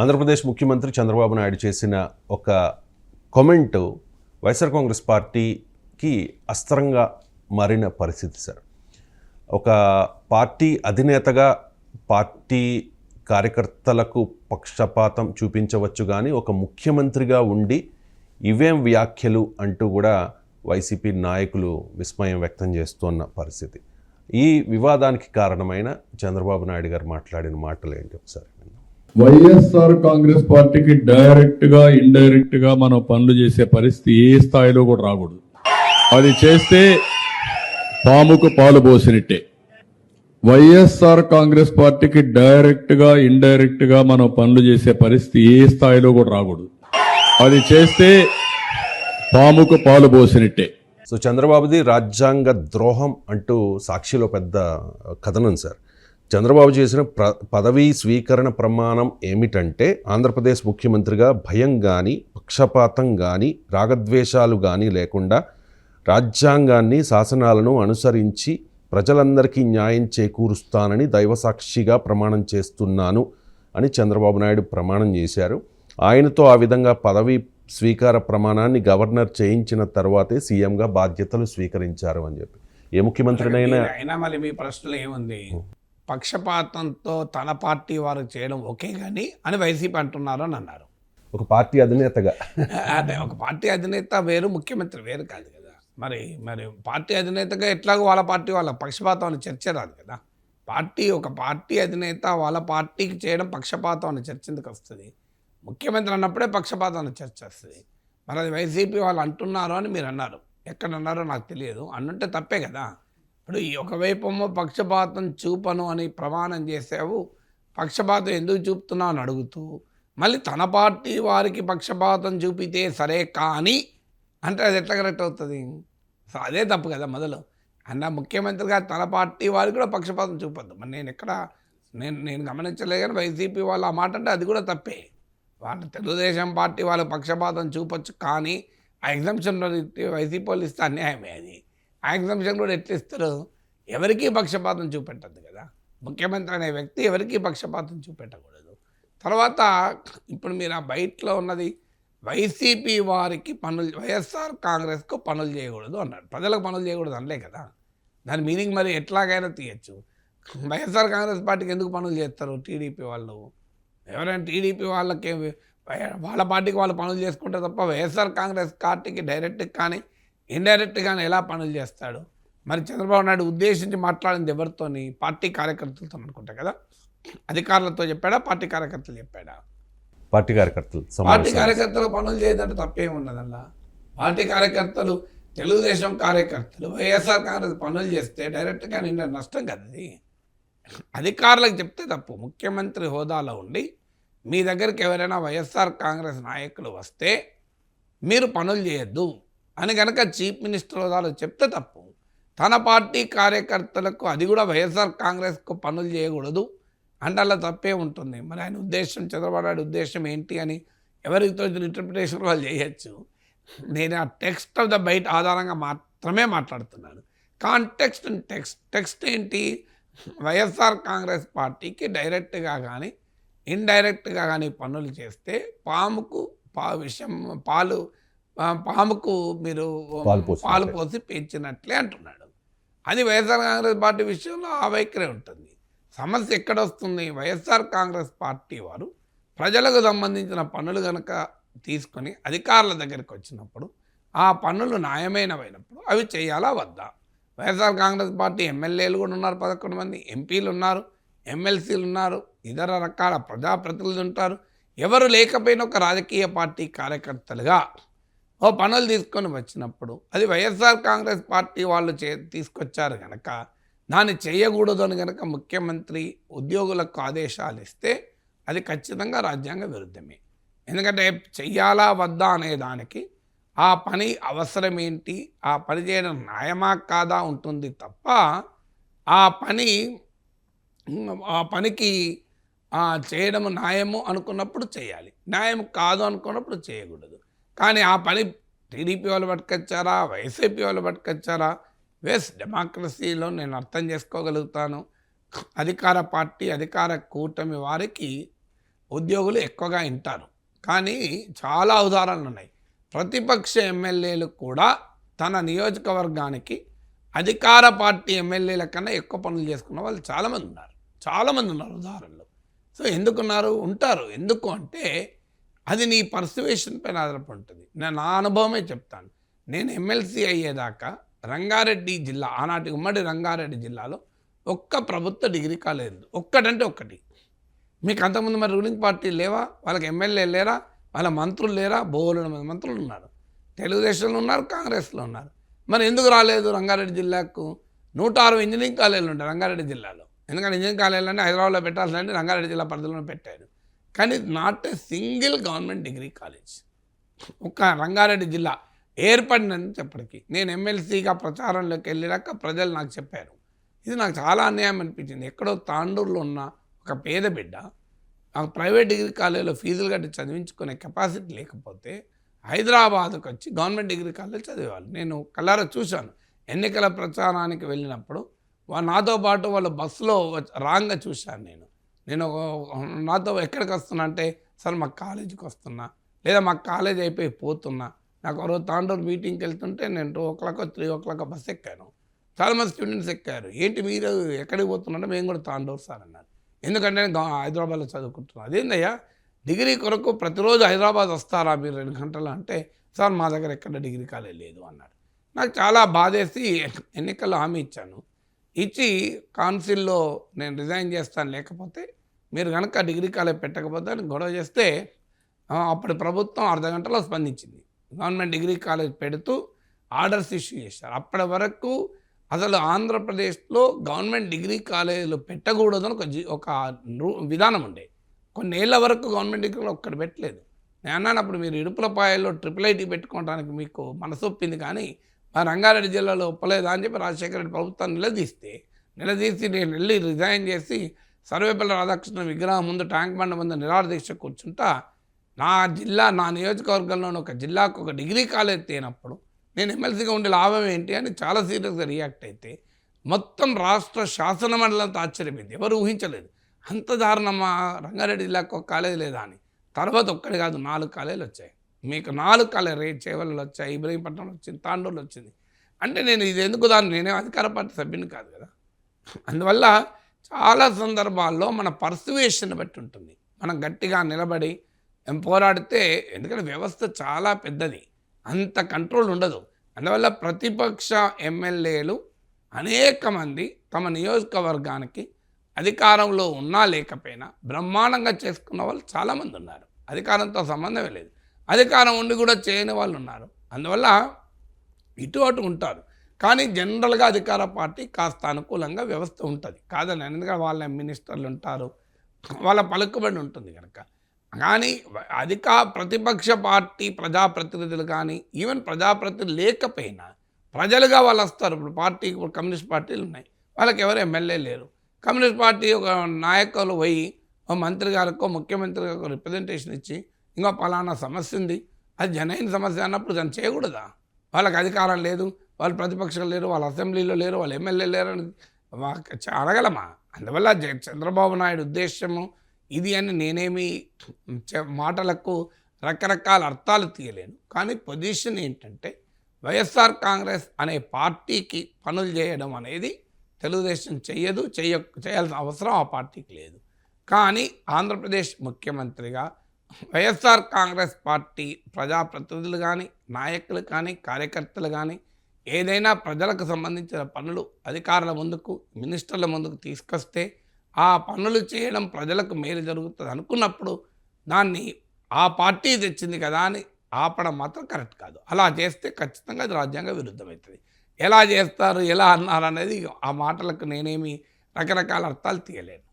ఆంధ్రప్రదేశ్ ముఖ్యమంత్రి చంద్రబాబు నాయుడు చేసిన ఒక కామెంట్ వైఎస్ఆర్ కాంగ్రెస్ పార్టీకి అస్త్రంగా మారిన పరిస్థితి సార్. ఒక పార్టీ అధినేతగా పార్టీ కార్యకర్తలకు పక్షపాతం చూపించవచ్చు కానీ ఒక ముఖ్యమంత్రిగా ఉండి ఇవేం వ్యాఖ్యలు అంటూ కూడా వైసీపీ నాయకులు విస్మయం వ్యక్తం చేస్తున్న పరిస్థితి. ఈ వివాదానికి కారణమైన చంద్రబాబు నాయుడు గారు మాట్లాడిన మాటలు ఏంటి ఒకసారి వైఎస్ఆర్ కాంగ్రెస్ పార్టీకి డైరెక్ట్గా ఇండైరెక్ట్గా మనం పనులు చేసే పరిస్థితి ఏ స్థాయిలో కూడా రాకూడదు. అది చేస్తే పాముకు పాలు పోసినట్టే. వైఎస్ఆర్ కాంగ్రెస్ పార్టీకి డైరెక్ట్గా ఇండైరెక్ట్గా మనం పనులు చేసే పరిస్థితి ఏ స్థాయిలో కూడా రాకూడదు. అది చేస్తే పాముకు పాలు పోసినట్టే. సో చంద్రబాబుది రాజ్యాంగ ద్రోహం అంటూ సాక్షిలో పెద్ద కథనం సార్. చంద్రబాబు చేసిన ప్ర పదవీ స్వీకరణ ప్రమాణం ఏమిటంటే ఆంధ్రప్రదేశ్ ముఖ్యమంత్రిగా భయం కానీ పక్షపాతం కానీ రాగద్వేషాలు కానీ లేకుండా రాజ్యాంగాన్ని శాసనాలను అనుసరించి ప్రజలందరికీ న్యాయం చేకూరుస్తానని దైవసాక్షిగా ప్రమాణం చేస్తున్నాను అని చంద్రబాబు నాయుడు ప్రమాణం చేశారు. ఆయనతో ఆ విధంగా పదవీ స్వీకార ప్రమాణాన్ని గవర్నర్ చేయించిన తర్వాతే సీఎంగా బాధ్యతలు స్వీకరించారు అని చెప్పి. ఏ ముఖ్యమంత్రినైనా అయినా మళ్ళీ మీ ప్రశ్నలు ఏముంది? పక్షపాతంతో తన పార్టీ వారు చేయడం ఓకే కానీ అని వైసీపీ అంటున్నారు అని అన్నారు. ఒక పార్టీ అధినేతగా. అదే ఒక పార్టీ అధినేత వేరు ముఖ్యమంత్రి వేరు కాదు కదా. మరి మరి పార్టీ అధినేతగా ఎట్లాగో వాళ్ళ పార్టీ వాళ్ళ పక్షపాతం అని చర్చ రాదు కదా. పార్టీ ఒక పార్టీ అధినేత వాళ్ళ పార్టీకి చేయడం పక్షపాతం అని చర్చ ఎందుకు వస్తుంది? ముఖ్యమంత్రి అన్నప్పుడే పక్షపాతం అని చర్చ వస్తుంది. మరి అది వైసీపీ వాళ్ళు అంటున్నారు అని మీరు అన్నారు. ఎక్కడ అన్నారో నాకు తెలియదు. అన్నుంటే తప్పే కదా. ఇప్పుడు ఈ ఒకవైపు పక్షపాతం చూపను అని ప్రమాణం చేసావు. పక్షపాతం ఎందుకు చూపుతున్నావు అని అడుగుతూ మళ్ళీ తన పార్టీ వారికి పక్షపాతం చూపితే సరే కానీ అంటే అది ఎట్లా కరెక్ట్ అవుతుంది? సో అదే తప్పు కదా మొదలు. అన్న ముఖ్యమంత్రిగా తన పార్టీ వారికి కూడా పక్షపాతం చూపొద్దు. మరి నేను ఎక్కడ నేను నేను గమనించలే కానీ వైసీపీ వాళ్ళు ఆ మాట అంటే అది కూడా తప్పే. వాళ్ళు తెలుగుదేశం పార్టీ వాళ్ళు పక్షపాతం చూపొచ్చు కానీ ఆ ఎగ్జామ్షన్ వైసీపీ వాళ్ళు ఇస్తే అన్యాయమే అది. ఆ కూడా ఎట్లా ఇస్తారు ఎవరికీ పక్షపాతం చూపెట్టద్దు కదా. ముఖ్యమంత్రి అనే వ్యక్తి ఎవరికీ పక్షపాతం చూపెట్టకూడదు. తర్వాత ఇప్పుడు మీరు ఆ బయటలో ఉన్నది వైసీపీ వారికి పనులు వైఎస్ఆర్ కాంగ్రెస్కు పనులు చేయకూడదు అన్నాడు ప్రజలకు పనులు చేయకూడదు అనలే కదా. దాని మీనింగ్ మరి ఎట్లాగైనా తీయచ్చు. వైఎస్ఆర్ కాంగ్రెస్ పార్టీకి ఎందుకు పనులు చేస్తారు టీడీపీ వాళ్ళు? ఎవరైనా టీడీపీ వాళ్ళకి వాళ్ళ పార్టీకి వాళ్ళు పనులు చేసుకుంటే తప్ప వైఎస్ఆర్ కాంగ్రెస్ పార్టీకి డైరెక్ట్ కానీ ఇండైరెక్ట్ కానీ ఎలా పనులు చేస్తాడు? మరి చంద్రబాబు నాయుడు ఉద్దేశించి మాట్లాడింది ఎవరితోని? పార్టీ కార్యకర్తలతో అనుకుంటా కదా? అధికారులతో చెప్పాడా? పార్టీ కార్యకర్తలు చెప్పాడా? పార్టీ కార్యకర్తలు పార్టీ కార్యకర్తలు పనులు చేయదంటే తప్పేం ఉండదల్లా పార్టీ కార్యకర్తలు తెలుగుదేశం కార్యకర్తలు వైఎస్ఆర్ కాంగ్రెస్ పనులు చేస్తే డైరెక్ట్గా నిన్న నష్టం కదా అది? అధికారులకు చెప్తే తప్పు. ముఖ్యమంత్రి హోదాలో ఉండి మీ దగ్గరికి ఎవరైనా వైఎస్ఆర్ కాంగ్రెస్ నాయకులు వస్తే మీరు పనులు చేయొద్దు. అని కనుక చీఫ్ మినిస్టర్ హోదాలో చెప్తే తప్పు. తన పార్టీ కార్యకర్తలకు అది కూడా వైఎస్ఆర్ కాంగ్రెస్కు పనులు చేయకూడదు. అంటే అలా తప్పే ఉంటుంది. మరి ఆయన ఉద్దేశం చంద్రబాబు నాయుడు ఉద్దేశం ఏంటి అని ఎవరికి తోచిన ఇంటర్ప్రిటేషన్ వాళ్ళు చేయొచ్చు. నేను ఆ టెక్స్ట్ ఆఫ్ ద బయట ఆధారంగా మాత్రమే మాట్లాడుతున్నాను. కాంటెక్స్ట్ అండ్ టెక్స్ట్ టెక్స్ట్ ఏంటి? వైఎస్ఆర్ కాంగ్రెస్ పార్టీకి డైరెక్ట్గా కానీ ఇండైరెక్ట్గా కానీ పనులు చేస్తే పాముకు పా విషయం పాలు పాముకు మీరు పాలు పోసి పెంచినట్లే అంటున్నాడు. అది వైఎస్ఆర్ కాంగ్రెస్ పార్టీ విషయంలో ఆ వైఖరి ఉంటుంది. సమస్య ఎక్కడ వస్తుంది వైఎస్ఆర్ కాంగ్రెస్ పార్టీ వారు ప్రజలకు సంబంధించిన పనులు కనుక తీసుకొని అధికారుల దగ్గరికి వచ్చినప్పుడు ఆ పనులు న్యాయమైనవైనప్పుడు అవి చేయాలా వద్దా? వైఎస్ఆర్ కాంగ్రెస్ పార్టీ ఎమ్మెల్యేలు కూడా ఉన్నారు పదకొండు మంది ఎంపీలు ఉన్నారు ఎమ్మెల్సీలు ఉన్నారు ఇతర రకాల ప్రజాప్రతినిధులు ఉంటారు. ఎవరు లేకపోయినా ఒక రాజకీయ పార్టీ కార్యకర్తలుగా ఓ పనులు తీసుకొని వచ్చినప్పుడు అది వైఎస్ఆర్ కాంగ్రెస్ పార్టీ వాళ్ళు చే తీసుకొచ్చారు కనుక దాన్ని చేయకూడదు అని కనుక ముఖ్యమంత్రి ఉద్యోగులకు ఆదేశాలు ఇస్తే అది ఖచ్చితంగా రాజ్యాంగ విరుద్ధమే. ఎందుకంటే చెయ్యాలా వద్దా అనే దానికి ఆ పని అవసరం ఏంటి ఆ పని చేయడం న్యాయమా కాదా ఉంటుంది తప్ప ఆ పని ఆ పనికి చేయడం న్యాయము అనుకున్నప్పుడు చేయాలి. న్యాయం కాదు అనుకున్నప్పుడు చేయకూడదు. కానీ ఆ పని టీడీపీ వాళ్ళు పట్టుకొచ్చారా? వైసీపీ వాళ్ళు పట్టుకొచ్చారా? వేస్ డెమోక్రసీలో నేను అర్థం చేసుకోగలుగుతాను. అధికార పార్టీ అధికార కూటమి వారికి ఉద్యోగులు ఎక్కువగా వింటారు కానీ చాలా ఉదాహరణలు ఉన్నాయి. ప్రతిపక్ష ఎమ్మెల్యేలు కూడా తన నియోజకవర్గానికి అధికార పార్టీ ఎమ్మెల్యేల కన్నా ఎక్కువ పనులు చేసుకున్న వాళ్ళు చాలామంది ఉన్నారు. చాలామంది ఉన్నారు ఉదాహరణలు. సో ఎందుకున్నారు? ఉంటారు. ఎందుకు అంటే అది నీ పర్సువేషన్ పైన ఆధారపడి ఉంటుంది నేను నా అనుభవమే చెప్తాను. నేను ఎమ్మెల్సీ అయ్యేదాకా రంగారెడ్డి జిల్లా ఆనాటి ఉమ్మడి రంగారెడ్డి జిల్లాలో ఒక్క ప్రభుత్వ డిగ్రీ కాలేజ్ ఒక్కటంటే ఒక్కటి. మీకు అంతకుముందు మరి రూలింగ్ పార్టీ లేవా? వాళ్ళకి ఎమ్మెల్యే లేరా? వాళ్ళ మంత్రులు లేరా? బోలెడు మంది మంత్రులు ఉన్నారు. తెలుగుదేశంలో ఉన్నారు కాంగ్రెస్లో ఉన్నారు. మరి ఎందుకు రాలేదు రంగారెడ్డి జిల్లాకు? నూట అరవై ఇంజనీరింగ్ కాలేజీలు ఉంటాయి రంగారెడ్డి జిల్లాలో. ఎందుకంటే ఇంజనీరింగ్ కాలేజీలన్నీ హైదరాబాద్లో పెట్టాల్సిందంటే రంగారెడ్డి జిల్లా పరిధిలో పెట్టారు. కానీ not a single government degree college. ఒక రంగారెడ్డి జిల్లా ఏర్పడినంతప్పటికీ నేను ఎమ్మెల్సీగా ప్రచారంలోకి వెళ్ళాక ప్రజలు నాకు చెప్పారు. ఇది నాకు చాలా అన్యాయం అనిపించింది. ఎక్కడో తాండూరులో ఉన్న ఒక పేద బిడ్డ నాకు ప్రైవేట్ డిగ్రీ కాలేజీలో ఫీజులు కట్టి చదివించుకునే కెపాసిటీ లేకపోతే హైదరాబాద్కు వచ్చి గవర్నమెంట్ డిగ్రీ కాలేజ్ చదివేవాళ్ళు. నేను కళ్ళారా చూశాను. ఎన్నికల ప్రచారానికి వెళ్ళినప్పుడు వా నాతో పాటు వాళ్ళు బస్సులో రాంగ్గా చూశాను నేను. నేను ఒక- నాతో ఎక్కడికి వస్తున్నా అంటే సార్ మా కాలేజీకి వస్తున్నా. లేదా మా కాలేజ్ అయిపోయి పోతున్నా. నాకు ఒకరోజు తాండూరు మీటింగ్కి వెళ్తుంటే నేను two o'clock three o'clock bus ఎక్కాను. చాలామంది స్టూడెంట్స్ ఎక్కారు. ఏంటి మీరు ఎక్కడికి పోతున్నారంటే మేము కూడా తాండూరు సార్ అన్నారు. ఎందుకంటే నేను హైదరాబాద్లో చదువుకుంటున్నాను అదేందయ్యా? డిగ్రీ కొరకు ప్రతిరోజు హైదరాబాద్ వస్తారా మీరు రెండు గంటలు అంటే సార్ మా దగ్గర ఎక్కడ డిగ్రీ కాలేజ్ లేదు అన్నాడు. నాకు చాలా బాధేసి ఎన్నికల్లో హామీ ఇచ్చాను. ఇచ్చి కౌన్సిల్లో నేను రిజైన్ చేస్తాను. లేకపోతే మీరు కనుక డిగ్రీ కాలేజ్ పెట్టకపోతే అని గొడవ చేస్తే అప్పుడు అప్పటి ప్రభుత్వం అర్ధ గంటలో స్పందించింది. గవర్నమెంట్ డిగ్రీ కాలేజ్ పెడుతూ ఆర్డర్స్ ఇష్యూ చేశారు. అప్పటి వరకు అసలు ఆంధ్రప్రదేశ్లో గవర్నమెంట్ డిగ్రీ కాలేజీలు పెట్టకూడదని ఒక జీ ఒక రూ- విధానం ఉండే. కొన్నేళ్ళ వరకు గవర్నమెంట్ డిగ్రీలో ఒక్కటి పెట్టలేదు. నేను అన్నాను అప్పుడు మీరు ఇడుపులపాయల్లో ట్రిపుల్ ఐటీ పెట్టుకోవడానికి మీకు మనసొప్పింది కానీ మా రంగారెడ్డి జిల్లాలో ఒప్పలేదా? అని చెప్పి రాజశేఖర రెడ్డి ప్రభుత్వం నిలదీస్తే నిలదీసి నేను వెళ్ళి రిజైన్ చేసి సర్వేపల్లి రాధాకృష్ణ విగ్రహం ముందు ట్యాంక్ బండ్ ముందు నిరాదీక్ష దీక్ష కూర్చుంటా నా జిల్లా నా నియోజకవర్గంలోని ఒక జిల్లాకు ఒక డిగ్రీ కాలేజ్ తేనప్పుడు నేను ఎమ్మెల్సీగా ఉండే లాభం ఏంటి అని చాలా సీరియస్గా రియాక్ట్ అయితే మొత్తం రాష్ట్ర శాసన మండలంతో ఆశ్చర్యపోయింది. ఎవరు ఊహించలేదు. అంత దారుణమా? రంగారెడ్డి జిల్లాకు ఒక కాలేజ్ లేదా అని. తర్వాత ఒక్కడి కాదు నాలుగు కాలేజీలు వచ్చాయి. మీకు నాలుగు కాలేజ్ రే చేవలలో వచ్చాయి ఇబ్రహీంపట్నంలో వచ్చింది తాండూరులో వచ్చింది. అంటే నేను ఇది ఎందుకు దాన్ని నేనే అధికార పార్టీ సభ్యుని కాదు కదా. అందువల్ల చాలా సందర్భాల్లో మన పర్సువేషన్ బట్టి ఉంటుంది. మనం గట్టిగా నిలబడి పోరాడితే ఎందుకంటే వ్యవస్థ చాలా పెద్దది. అంత కంట్రోల్ ఉండదు. అందువల్ల ప్రతిపక్ష ఎమ్మెల్యేలు అనేక మంది తమ నియోజకవర్గానికి అధికారంలో ఉన్నా లేకపోయినా బ్రహ్మాండంగా చేసుకున్న వాళ్ళు చాలామంది ఉన్నారు. అధికారంతో సంబంధమే లేదు. అధికారం ఉండి కూడా చేయని వాళ్ళు ఉన్నారు. అందువల్ల ఇటు అటు ఉంటారు. కానీ జనరల్గా అధికార పార్టీ కాస్త అనుకూలంగా వ్యవస్థ ఉంటుంది. కాదని ఎందుకంటే వాళ్ళ మినిస్టర్లు ఉంటారు వాళ్ళ పలుకుబడి ఉంటుంది కనుక కానీ అధిక ప్రతిపక్ష పార్టీ ప్రజాప్రతినిధులు కానీ ఈవెన్ ప్రజాప్రతినిధులు లేకపోయినా ప్రజలుగా వాళ్ళు వస్తారు. ఇప్పుడు పార్టీ ఇప్పుడు కమ్యూనిస్ట్ పార్టీలు ఉన్నాయి. వాళ్ళకి ఎవరు ఎమ్మెల్యే లేరు. కమ్యూనిస్ట్ పార్టీ ఒక నాయకులు పోయి ఓ మంత్రి గారికో ముఖ్యమంత్రి గారికో రిప్రజెంటేషన్ ఇచ్చి ఇంకో పలానా సమస్య ఉంది. అది జనైన సమస్య అన్నప్పుడు దాన్ని చేయకూడదా? వాళ్ళకి అధికారం లేదు. వాళ్ళు ప్రతిపక్షం లేరు వాళ్ళ అసెంబ్లీలో లేరు వాళ్ళు ఎమ్మెల్యే లేరు అని అడగలమా? అందువల్ల చంద్రబాబు నాయుడు ఉద్దేశము ఇది అని నేనేమి చె- మాటలకు రకరకాల అర్థాలు తీయలేను. కానీ పొజిషన్ ఏంటంటే వైఎస్ఆర్ కాంగ్రెస్ అనే పార్టీకి పనులు చేయడం అనేది తెలుగుదేశం చెయ్యదు చెయ్య చేయాల్సిన అవసరం ఆ పార్టీకి లేదు. కానీ ఆంధ్రప్రదేశ్ ముఖ్యమంత్రిగా వైఎస్ఆర్ కాంగ్రెస్ పార్టీ ప్రజాప్రతినిధులు కానీ నాయకులు కానీ కార్యకర్తలు కానీ ఏదైనా ప్రజలకు సంబంధించిన పనులు అధికారుల ముందుకు మినిస్టర్ల ముందుకు తీసుకొస్తే ఆ పనులు చేయడం ప్రజలకు మేలు జరుగుతుంది అనుకున్నప్పుడు దాన్ని ఆ పార్టీ తెచ్చింది కదా అని ఆపడం మాత్రం కరెక్ట్ కాదు. అలా చేస్తే ఖచ్చితంగా అది రాజ్యాంగ విరుద్ధమవుతుంది. ఎలా చేస్తారు ఎలా అన్నారు అనేది ఆ మాటలకు నేనేమి రకరకాల అర్థాలు తీయలేను